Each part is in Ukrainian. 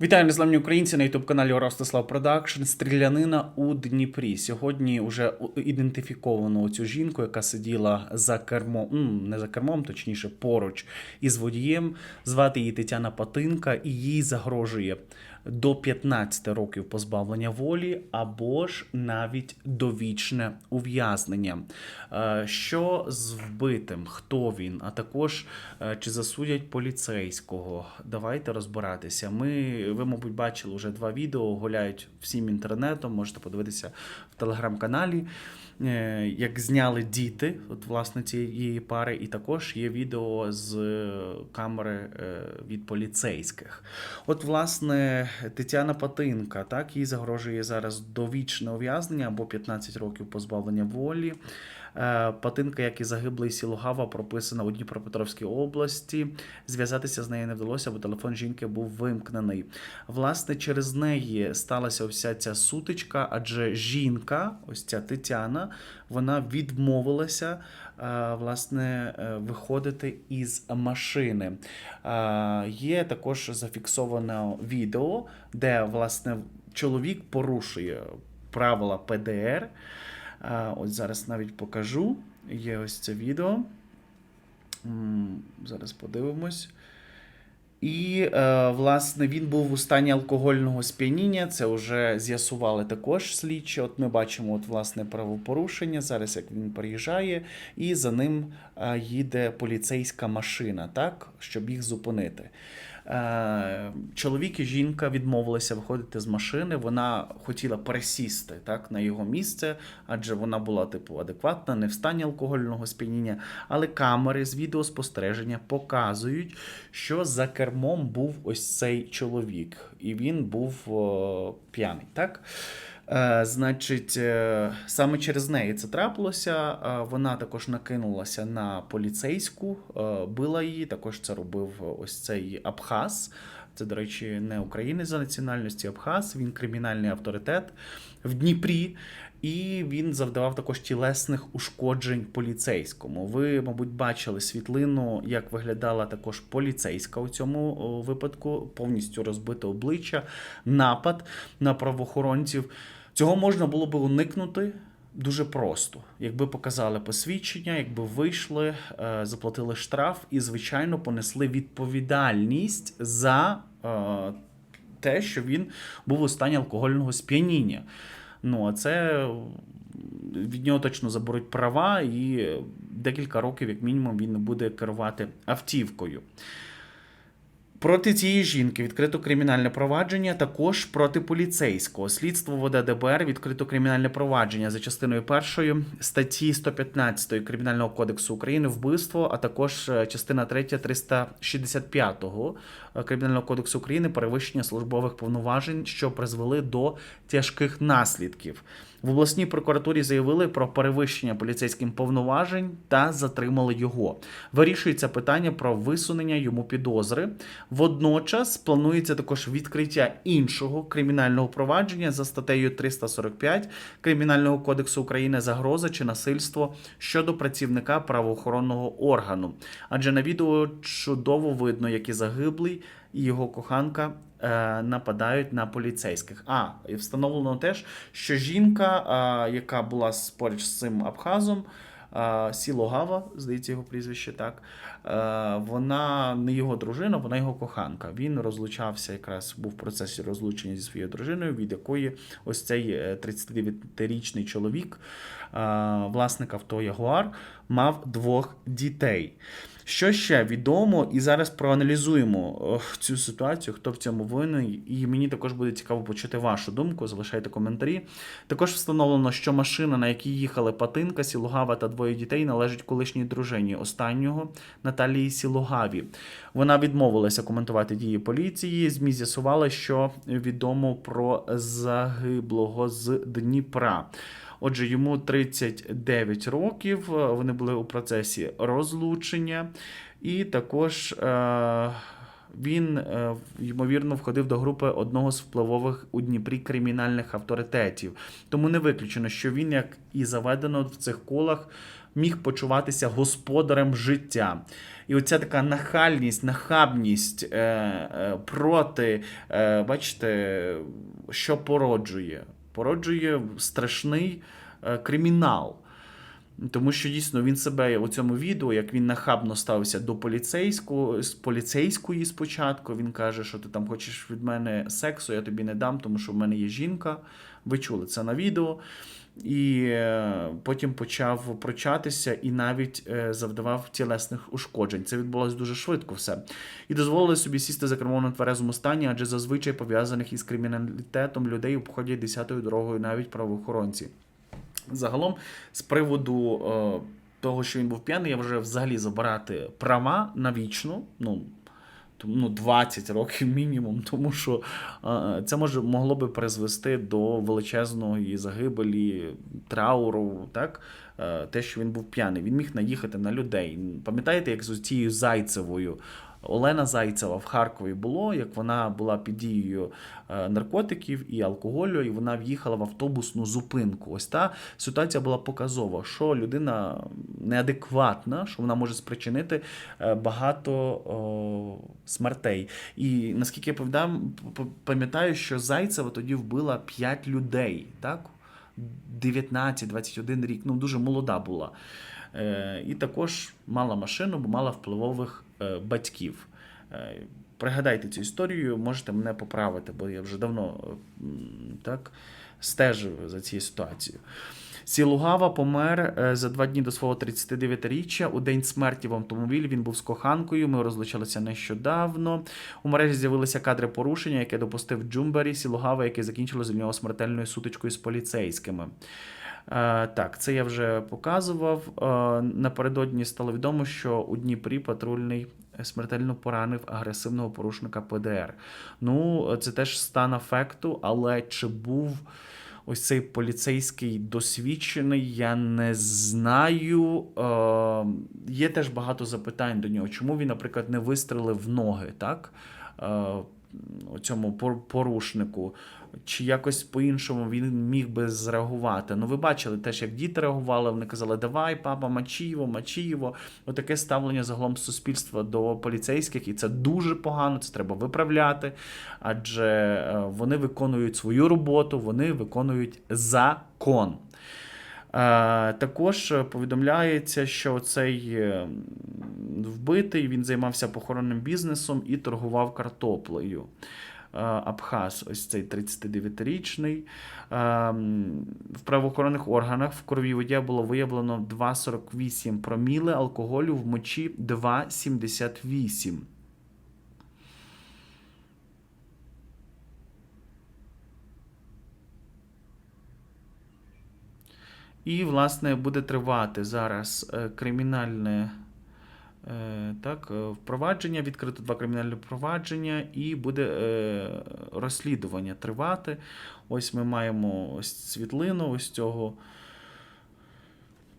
Вітаю незламні українці на ютуб каналі Ростислав Продакшн. Стрілянина у Дніпрі. Сьогодні вже ідентифіковано цю жінку, яка сиділа за кермом, не за кермом, точніше, поруч із водієм. Звати її Тетяна Патинка, і їй загрожує до 15 років позбавлення волі або ж навіть довічне ув'язнення. Е, Що з вбитим? Хто він? А також е, чи засудять поліцейського? Давайте розбиратися. Ми, ви, мабуть, бачили вже два відео, гуляють всім інтернетом. Можете подивитися в телеграм-каналі. Е, Як зняли діти, от власне цієї пари, і також є відео з е, камери е, від поліцейських. От, власне, Тетяна Патинка, так, їй загрожує зараз довічне ув'язнення або 15 років позбавлення волі. Е, Патинка, як і загиблий Сілогава, прописана у Дніпропетровській області. Зв'язатися з нею не вдалося, бо телефон жінки був вимкнений. Власне, через неї сталася вся ця сутичка, адже жінка, ось ця Тетяна, вона відмовилася е, власне е, виходити із машини. Є також зафіксоване відео, де власне чоловік порушує правила ПДР. Ось зараз навіть покажу. Є ось це відео. Зараз подивимось. І, е, власне, він був у стані алкогольного сп'яніння. Це вже з'ясували також слідчі. От ми бачимо, от, власне, правопорушення. Зараз як він приїжджає, і за ним е, їде поліцейська машина, так, щоб їх зупинити. Е, Чоловік і жінка відмовилися виходити з машини. Вона хотіла пересісти так, на його місце, адже вона була типу адекватна, не в стані алкогольного сп'яніння. Але камери з відеоспостереження показують, що за кермом був ось цей чоловік, і він був п'яний. Так? Е, значить, е, саме через неї це трапилося. Е, Вона також накинулася на поліцейську, била її. Також це робив ось цей Абхаз. Це, до речі, не українець за національності Абхаз. Він кримінальний авторитет в Дніпрі. І він завдавав також тілесних ушкоджень поліцейському. Ви, мабуть, бачили світлину, як виглядала також поліцейська у цьому випадку, повністю розбите обличчя, напад на правоохоронців. Цього можна було би уникнути дуже просто, якби показали посвідчення, якби вийшли, е, заплатили штраф і, звичайно, понесли відповідальність за е, те, що він був у стані алкогольного сп'яніння. Ну, а це від нього точно заберуть права, і декілька років, як мінімум, він не буде керувати автівкою. Проти цієї жінки відкрито кримінальне провадження, також проти поліцейського. Слідство веде ДБР відкрито кримінальне провадження за частиною першої статті 115 Кримінального кодексу України вбивство, а також е, частина 3 365 е, Кримінального кодексу України перевищення службових повноважень, що призвели до тяжких наслідків. В обласній прокуратурі заявили про перевищення поліцейським повноважень та затримали його. Вирішується питання про висунення йому підозри. Водночас планується також відкриття іншого кримінального провадження за статтею 345 Кримінального кодексу України загроза чи насильство щодо працівника правоохоронного органу. Адже на відео чудово видно, як і загиблий і його коханка е, нападають на поліцейських. А, і встановлено теж, що жінка, е, яка була поруч з цим Абхазом, е, Сілогава, здається, його прізвище так. Е, вона не його дружина, вона його коханка. Він розлучався, якраз був в процесі розлучення зі своєю дружиною, від якої ось цей е, 39-річний чоловік, е, власник авто Ягуар, мав двох дітей. Що ще відомо, і зараз проаналізуємо цю ситуацію, хто в цьому винен, і мені також буде цікаво почути вашу думку. Залишайте коментарі. Також встановлено, що машина, на якій їхали Патинка, Сілугава та двоє дітей, належить колишній дружині останнього Наталії Сілугаві. Вона відмовилася коментувати дії поліції. ЗМІ з'ясували, що відомо про загиблого з Дніпра. Отже, йому 39 років. е, Вони були у процесі розлучення, і також е, він, е, ймовірно, входив до групи одного з впливових у Дніпрі кримінальних авторитетів. Тому не виключено, що він, як і заведено в цих колах, міг почуватися господарем життя. І оця така нахальність, нахабність проти, бачите, що породжує? Породжує страшний е, кримінал. Тому що дійсно він себе у цьому відео, як він нахабно ставився до поліцейського з поліцейської спочатку. Він каже, що ти там хочеш від мене сексу, я тобі не дам, тому що в мене є жінка. Ви чули це на відео. І е, потім почав прочатися і навіть е, завдавав тілесних ушкоджень. Це відбулося дуже швидко все. І дозволили собі сісти за кермом на тверезому стані, адже зазвичай пов'язаних із криміналітетом людей обходять десятою дорогою навіть правоохоронці. Загалом, з приводу е, того, що він був п'яний, я вже взагалі забирати права навічно. Ну, т- ну, 20 років мінімум, тому що це може могло би призвести до величезної загибелі, трауру, так? Е, те, що він був п'яний. Він міг наїхати на людей. Пам'ятаєте, як з цією Зайцевою? Олена Зайцева в Харкові було, як вона була під дією е, наркотиків і алкоголю, і вона в'їхала в автобусну зупинку. Ось та ситуація була показова, що людина неадекватна, що вона може спричинити е, багато о, смертей. І наскільки я пам'ятаю, що Зайцева тоді вбила 5 людей, так? 19-21 рік, ну дуже молода була. Е, і також мала машину, бо мала впливових батьків. Е, пригадайте цю історію, можете мене поправити, бо я вже давно е, так, стежив за цією ситуацією. Сілугава помер е, за два дні до свого 39-річчя. У день смерті в автомобілі він був з коханкою. Ми розлучилися нещодавно. У мережі з'явилися кадри порушення, яке допустив Джумбері Сілугава, яке закінчило для нього смертельною сутичкою з поліцейськими. Е, Так, це я вже показував. Е, Напередодні стало відомо, що у Дніпрі патрульний смертельно поранив агресивного порушника ПДР. Ну, це теж стан афекту, але чи був ось цей поліцейський досвідчений, я не знаю. Е, Є теж багато запитань до нього. Чому він, наприклад, не вистрелив в ноги, так? Цьому порушнику, чи якось по-іншому він міг би зреагувати. Ну, ви бачили теж, як діти реагували, вони казали, давай, папа, мачіво, мачіво. Отаке ставлення загалом суспільства до поліцейських, і це дуже погано, це треба виправляти. Адже е, вони виконують свою роботу, вони виконують закон. Е, Також повідомляється, що цей е, вбитий він займався похоронним бізнесом і торгував картоплею. Е, Абхаз, ось цей 39-річний. Е, В правоохоронних органах в крові водія було виявлено 2,48 проміли алкоголю в мочі 2,78. І, власне, буде тривати зараз е, кримінальне так, е, впровадження, відкрито два кримінальні провадження, і буде е, розслідування тривати. Ось ми маємо ось світлину ось цього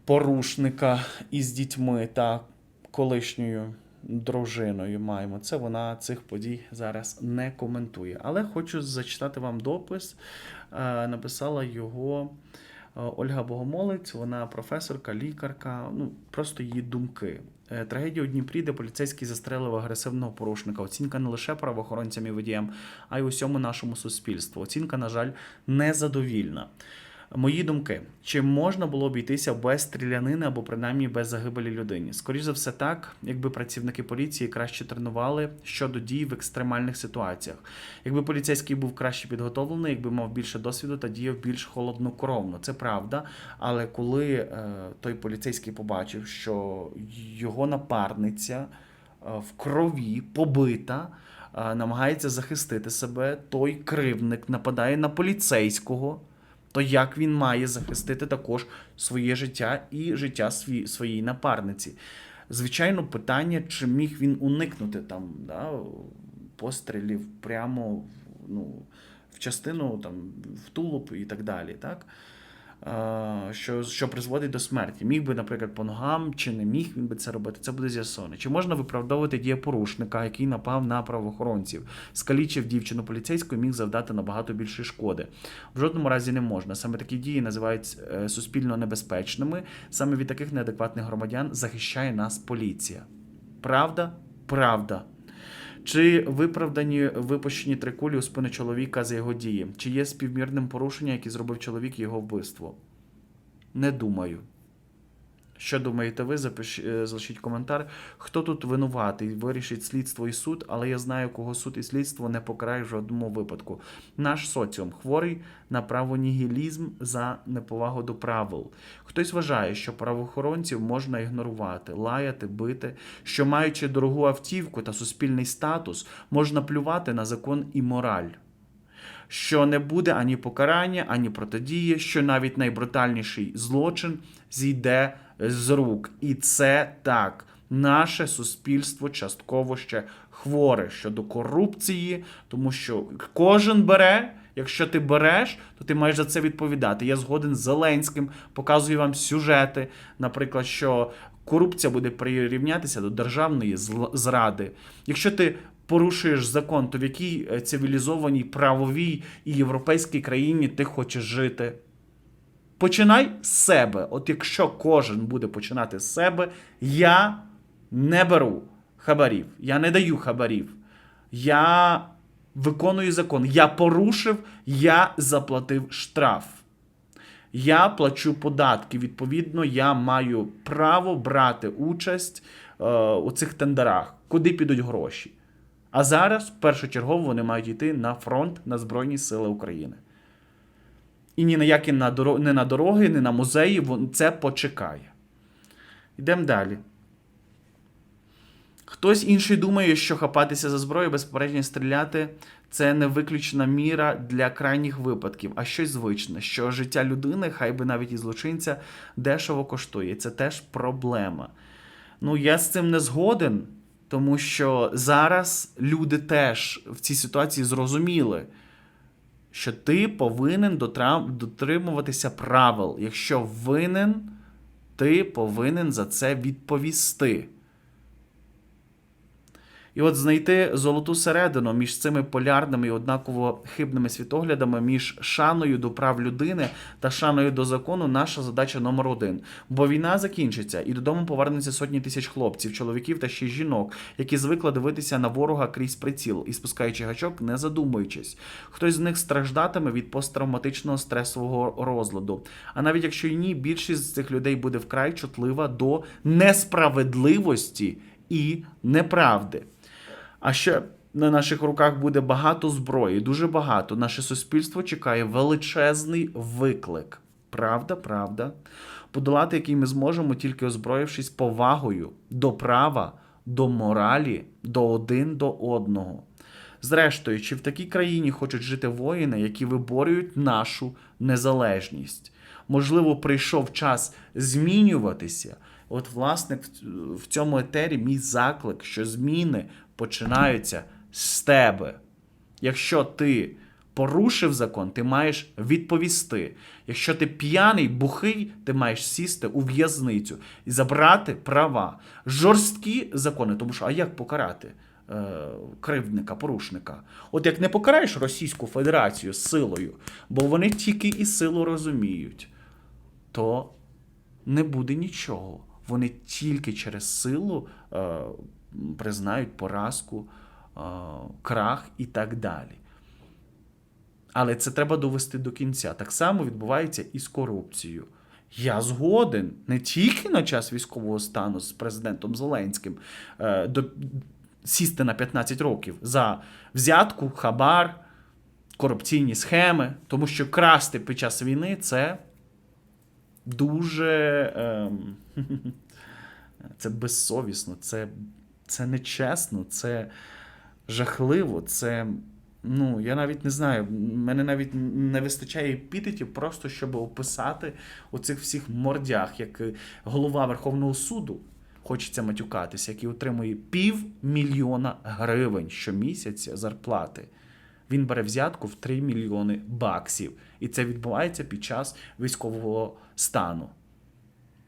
порушника із дітьми та колишньою дружиною маємо. Це вона цих подій зараз не коментує. Але хочу зачитати вам допис. Е, Написала його. Е, Ольга Богомолець, вона професорка, лікарка, ну просто її думки. Е, Трагедія у Дніпрі, де поліцейський застрелив агресивного порушника. Оцінка не лише правоохоронцям і водіям, а й усьому нашому суспільству. Оцінка, на жаль, незадовільна. Мої думки: чи можна було обійтися без стрілянини або принаймні без загибелі людині? Скоріше за все, так, якби працівники поліції краще тренували щодо дій в екстремальних ситуаціях. Якби поліцейський був краще підготовлений, якби мав більше досвіду та діяв більш холоднокровно. Це правда. Але коли е, той поліцейський побачив, що його напарниця е, в крові побита, е, намагається захистити себе, той кривник нападає на поліцейського. То як він має захистити також своє життя і життя свій, своєї напарниці? Звичайно, питання, чи міг він уникнути там да, пострілів прямо ну, в частину, там, в тулуб і так далі. Так? Е, що, що призводить до смерті. Міг би, наприклад, по ногам, чи не міг він би це робити, це буде з'ясовано. Чи можна виправдовувати дії порушника, який напав на правоохоронців, скалічив дівчину поліцейську і міг завдати набагато більше шкоди? В жодному разі не можна. Саме такі дії називають е, суспільно небезпечними. Саме від таких неадекватних громадян захищає нас поліція. Правда? Правда. Чи виправдані випущені три кулі у спину чоловіка за його дії? Чи є співмірним порушення, яке зробив чоловік його вбивство? Не думаю. Що думаєте ви? Запиш... е, Залишіть коментар. Хто тут винуватий? Вирішить слідство і суд, але я знаю, кого суд і слідство не покарає в жодному випадку. Наш соціум хворий на правонігілізм за неповагу до правил. Хтось вважає, що правоохоронців можна ігнорувати, лаяти, бити, що маючи дорогу автівку та суспільний статус, можна плювати на закон і мораль що не буде ані покарання, ані протидії, що навіть найбрутальніший злочин зійде з рук. І це так. Наше суспільство частково ще хворе щодо корупції, тому що кожен бере. Якщо ти береш, то ти маєш за це відповідати. Я згоден з Зеленським, показую вам сюжети, наприклад, що корупція буде прирівнятися до державної зради. Якщо ти порушуєш закон, то в якій е, цивілізованій, правовій і європейській країні ти хочеш жити? Починай з себе. От якщо кожен буде починати з себе, я не беру хабарів, я не даю хабарів. Я виконую закон. Я порушив, я заплатив штраф. Я плачу податки. Відповідно, я маю право брати участь е, у цих тендерах, куди підуть гроші. А зараз першочергово вони мають йти на фронт на Збройні Сили України. І ні на які на доро... не на дороги, не на музеї, це почекає. Йдемо далі. Хтось інший думає, що хапатися за зброю, безпосередньо стріляти це не виключена міра для крайніх випадків, а щось звичне, що життя людини, хай би навіть і злочинця, дешево коштує. Це теж проблема. Ну, я з цим не згоден, тому що зараз люди теж в цій ситуації зрозуміли, що ти повинен дотримуватися правил. Якщо винен, ти повинен за це відповісти. І от знайти золоту середину між цими полярними і однаково хибними світоглядами, між шаною до прав людини та шаною до закону наша задача номер один. Бо війна закінчиться, і додому повернуться сотні тисяч хлопців, чоловіків та ще жінок, які звикли дивитися на ворога крізь приціл і спускаючи гачок, не задумуючись. Хтось з них страждатиме від посттравматичного стресового розладу. А навіть якщо й ні, більшість з цих людей буде вкрай чутлива до несправедливості і неправди. А ще на наших руках буде багато зброї, дуже багато. Наше суспільство чекає величезний виклик. Правда, правда. Подолати, який ми зможемо, тільки озброївшись повагою до права, до моралі, до один до одного. Зрештою, чи в такій країні хочуть жити воїни, які виборюють нашу незалежність? Можливо, прийшов час змінюватися. От, власне, в- цьому етері мій заклик, що зміни починаються з тебе. Якщо ти порушив закон, ти маєш відповісти. Якщо ти п'яний, бухий, ти маєш сісти у в'язницю і забрати права. Жорсткі закони, тому що а як покарати? е, Кривдника, порушника. От як не покараєш Російську Федерацію силою, бо вони тільки і силу розуміють, то не буде нічого. Вони тільки через силу е, признають поразку, е, крах і так далі. Але це треба довести до кінця. Так само відбувається і з корупцією. Я згоден не тільки на час військового стану з президентом Зеленським е, до, сісти на 15 років за взятку, хабар, корупційні схеми, тому що красти під час війни це дуже ем, це безсовісно, це, це нечесно, це жахливо, це. Ну, я навіть не знаю, мене навіть не вистачає епітетів, просто щоб описати оцих всіх мордях, як е, голова Верховного суду, хочеться матюкатися, який отримує півмільйона гривень щомісяця зарплати. Він бере взятку в 3 мільйони баксів. І це відбувається під час військового стану.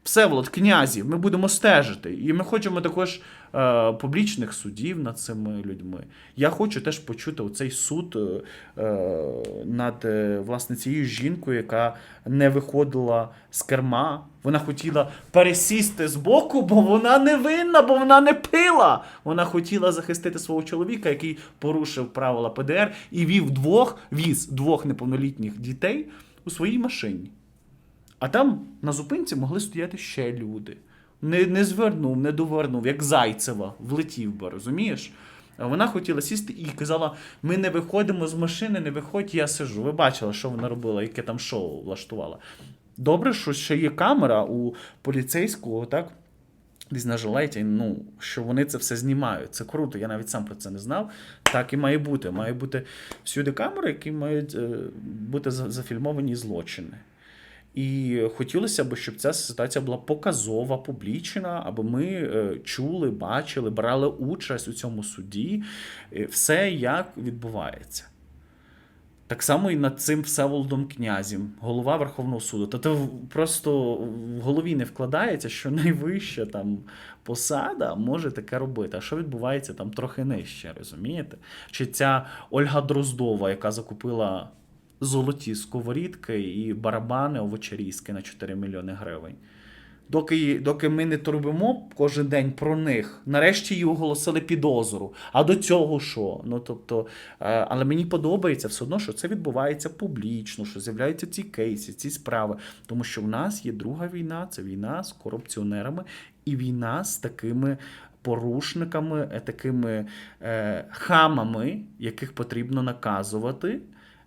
Всеволод князів, ми будемо стежити. І ми хочемо також е, публічних судів над цими людьми. Я хочу теж почути оцей суд е, е, над власне цією жінкою, яка не виходила з керма. Вона хотіла пересісти з боку, бо вона не винна, бо вона не пила. Вона хотіла захистити свого чоловіка, який порушив правила ПДР і вів двох, віз двох неповнолітніх дітей у своїй машині. А там на зупинці могли стояти ще люди. Не, не звернув, не довернув, як Зайцева, влетів би, розумієш? Вона хотіла сісти і казала: ми не виходимо з машини, не виходь, я сижу. Ви бачили, що вона робила, яке там шоу влаштувала. Добре, що ще є камера у поліцейського, так? Десь на жилеті, ну, що вони це все знімають. Це круто, я навіть сам про це не знав. Так і має бути. Має бути всюди камери, які мають е, бути за- зафільмовані злочини. І хотілося б, щоб ця ситуація була показова, публічна, аби ми е, чули, бачили, брали участь у цьому суді, е, все як відбувається. Так само і над цим Всеволодом Князем, голова Верховного суду. Та то просто в голові не вкладається, що найвища там посада може таке робити. А що відбувається там трохи нижче, розумієте? Чи ця Ольга Дроздова, яка закупила золоті сковорідки і барабани овочерізки на 4 мільйони гривень. Доки, доки ми не турбимо кожен день про них, нарешті їй оголосили підозру. А до цього що? Ну тобто, е, але мені подобається все одно, що це відбувається публічно, що з'являються ці кейси, ці справи. Тому що в нас є друга війна, це війна з корупціонерами і війна з такими порушниками, е, такими е, хамами, яких потрібно наказувати.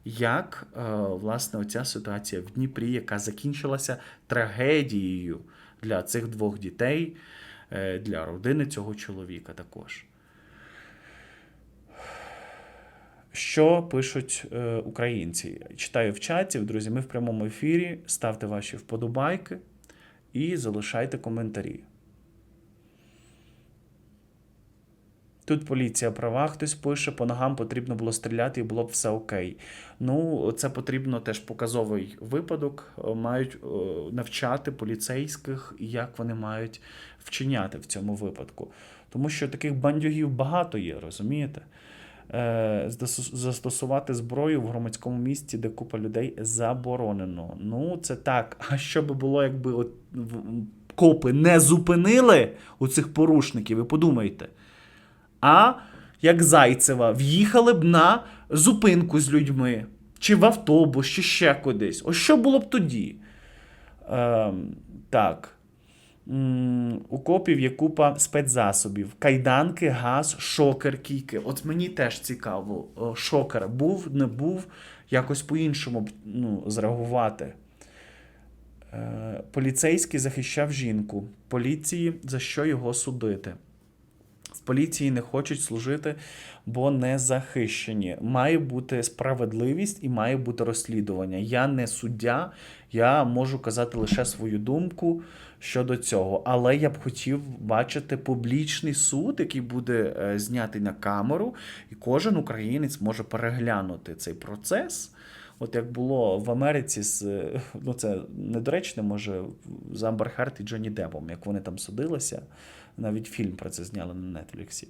Як е, власне оця ситуація в Дніпрі, яка закінчилася трагедією для цих двох дітей, е, для родини цього чоловіка також. Що пишуть е, українці? Читаю в чаті, друзі, ми в прямому ефірі. Ставте ваші вподобайки і залишайте коментарі. Тут поліція права, хтось пише, по ногам потрібно було стріляти і було б все окей. Ну, це потрібно теж показовий випадок. Е, Мають е, навчати поліцейських, як вони мають вчиняти в цьому випадку. Тому що таких бандюгів багато є, розумієте? Е, Застосувати зброю в громадському місці, де купа людей заборонено. Ну, це так. А що би було, якби от копи не зупинили у цих порушників, ви подумайте. А як Зайцева, в'їхали б на зупинку з людьми, чи в автобус, чи ще кудись. Ось що було б тоді? Ем, так. У копів є купа спецзасобів: кайданки, газ, шокер, кійки. От мені теж цікаво, шокер був, не був, якось по-іншому ну, зреагувати. Е, Поліцейський захищав жінку. Поліції за що його судити? Поліції не хочуть служити, бо не захищені. Має бути справедливість і має бути розслідування. Я не суддя, я можу казати лише свою думку щодо цього. Але я б хотів бачити публічний суд, який буде е, знятий на камеру, і кожен українець може переглянути цей процес. От як було в Америці з е, ну це недоречне, може, з Амбер Харт і Джонні Депом, як вони там судилися. Навіть фільм про це зняли на Нетфліксі.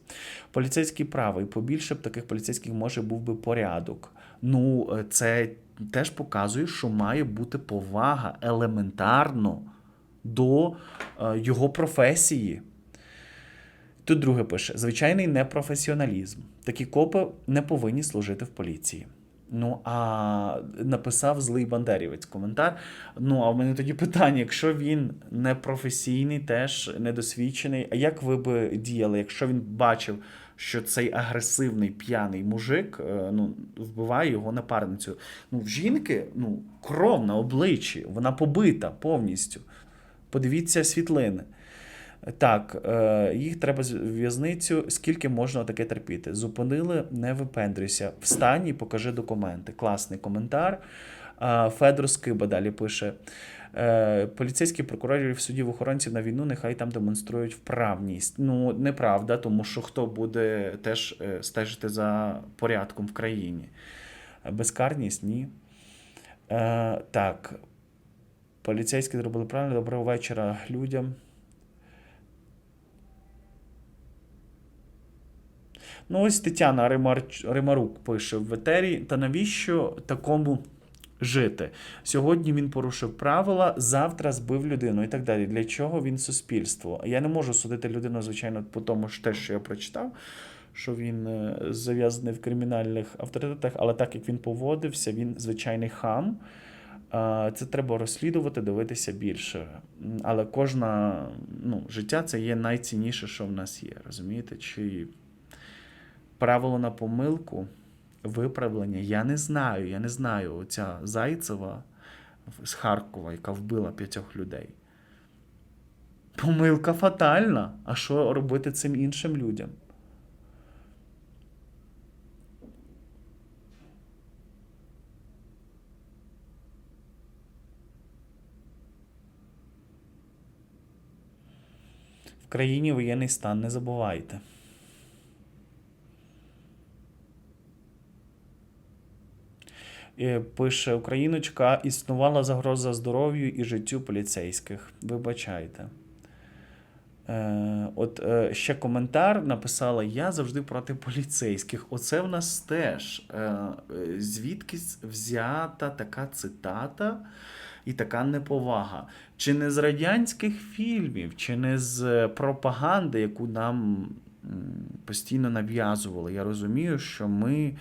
Поліцейський правий. Побільше б таких поліцейських може був би порядок. Ну, е, це теж показує, що має бути повага елементарно до е, його професії. Тут друге пише: звичайний непрофесіоналізм. Такі копи не повинні служити в поліції. Ну, а написав злий бандерівець коментар. Ну, а в мене тоді питання: якщо він не професійний, теж недосвідчений, а як ви би діяли, якщо він бачив, що цей агресивний п'яний мужик е, ну, вбиває його напарницю? Ну, в жінки ну, кров на обличчі, вона побита повністю. Подивіться світлини. Так, е, їх треба з- в'язницю. Скільки можна таке терпіти? Зупинили, не випендрюйся. Встань і покажи документи. Класний коментар. Федор Скиба далі пише. Е, Поліцейські прокурорів судів охоронців на війну нехай там демонструють вправність. Ну, неправда, тому що хто буде теж е, стежити за порядком в країні. Безкарність ні. Так. Поліцейські зробили правильно. Доброго вечора людям. Ну, ось Тетяна Римар... Римарук пише в етері. Та навіщо такому жити? Сьогодні він порушив правила, завтра збив людину і так далі. Для чого він суспільство? Я не можу судити людину, звичайно, по тому ж те, що я прочитав, що він е, зав'язаний в кримінальних авторитетах, але так як він поводився, він звичайний хам. Це треба розслідувати, дивитися більше. Але кожна ну, життя це є найцінніше, що в нас є. Розумієте? Чи правило на помилку, виправлення. Я не знаю. Я не знаю. Оця Зайцева з Харкова, яка вбила п'ятьох людей. Помилка фатальна. А що робити цим іншим людям? В країні воєнний стан не забувайте. Е, Пише Україночка, існувала загроза здоров'ю і життю поліцейських. Вибачайте. Е, от е, ще коментар написала: Я завжди проти поліцейських. Оце в нас теж. Е, е, взята така цитата і така неповага. Чи не з радянських фільмів, чи не з пропаганди, яку нам постійно нав'язували. Я розумію, що ми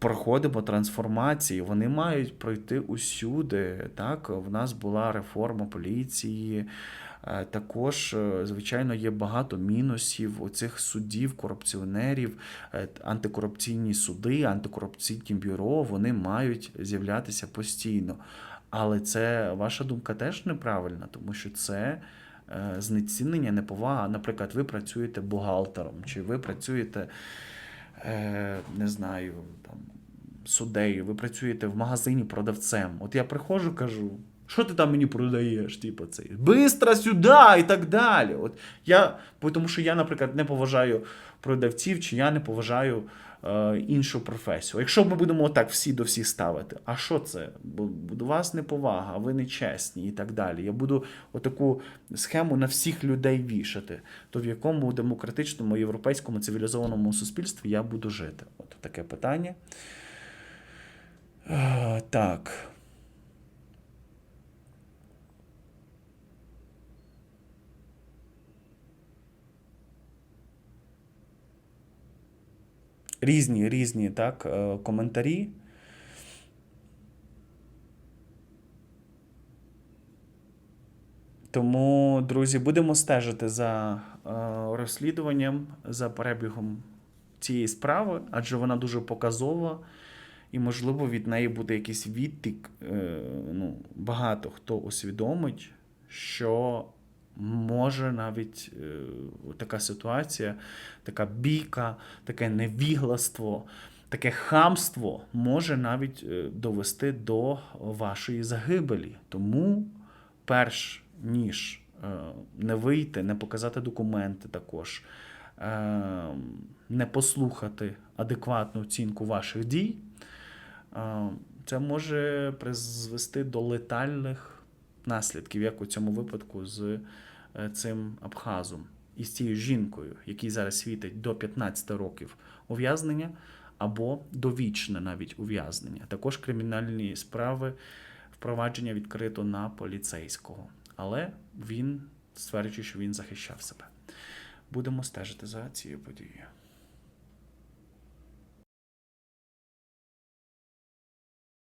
проходимо трансформації, вони мають пройти усюди. Так, в нас була реформа поліції. Е, Також, е, звичайно, є багато мінусів у цих суддів, корупціонерів, Е, антикорупційні суди, антикорупційні бюро, вони мають з'являтися постійно. Але це ваша думка теж неправильна, тому що це знецінення, неповага. Наприклад, ви працюєте бухгалтером, чи ви працюєте, не знаю, там, суддею, ви працюєте в магазині продавцем. От я приходжу, кажу. Що ти там мені продаєш? Типу цей бистро сюди і так далі. От я, тому що я, наприклад, не поважаю продавців, чи я не поважаю е, іншу професію. Якщо ми будемо так всі до всіх ставити, а що це? Бо до вас неповага, ви не чесні і так далі. Я буду отаку схему на всіх людей вішати, то в якому демократичному європейському цивілізованому суспільстві я буду жити? От таке питання. Е, так. Різні, різні так, е, коментарі. Тому, друзі, будемо стежити за е, розслідуванням, за перебігом цієї справи, адже вона дуже показова, і, можливо, від неї буде якийсь відтик. Е, ну, багато хто усвідомить, що може навіть е, така ситуація, така бійка, таке невігластво, таке хамство може навіть е, довести до вашої загибелі. Тому, перш ніж е, не вийти, не показати документи також, не послухати адекватну оцінку ваших дій, це може призвести до летальних наслідків, як у цьому випадку з цим Абхазом і з цією жінкою, якій зараз світить до 15 років ув'язнення або довічне навіть ув'язнення. Також кримінальні справи впровадження відкрито на поліцейського. Але він стверджує, що він захищав себе. Будемо стежити за цією подією.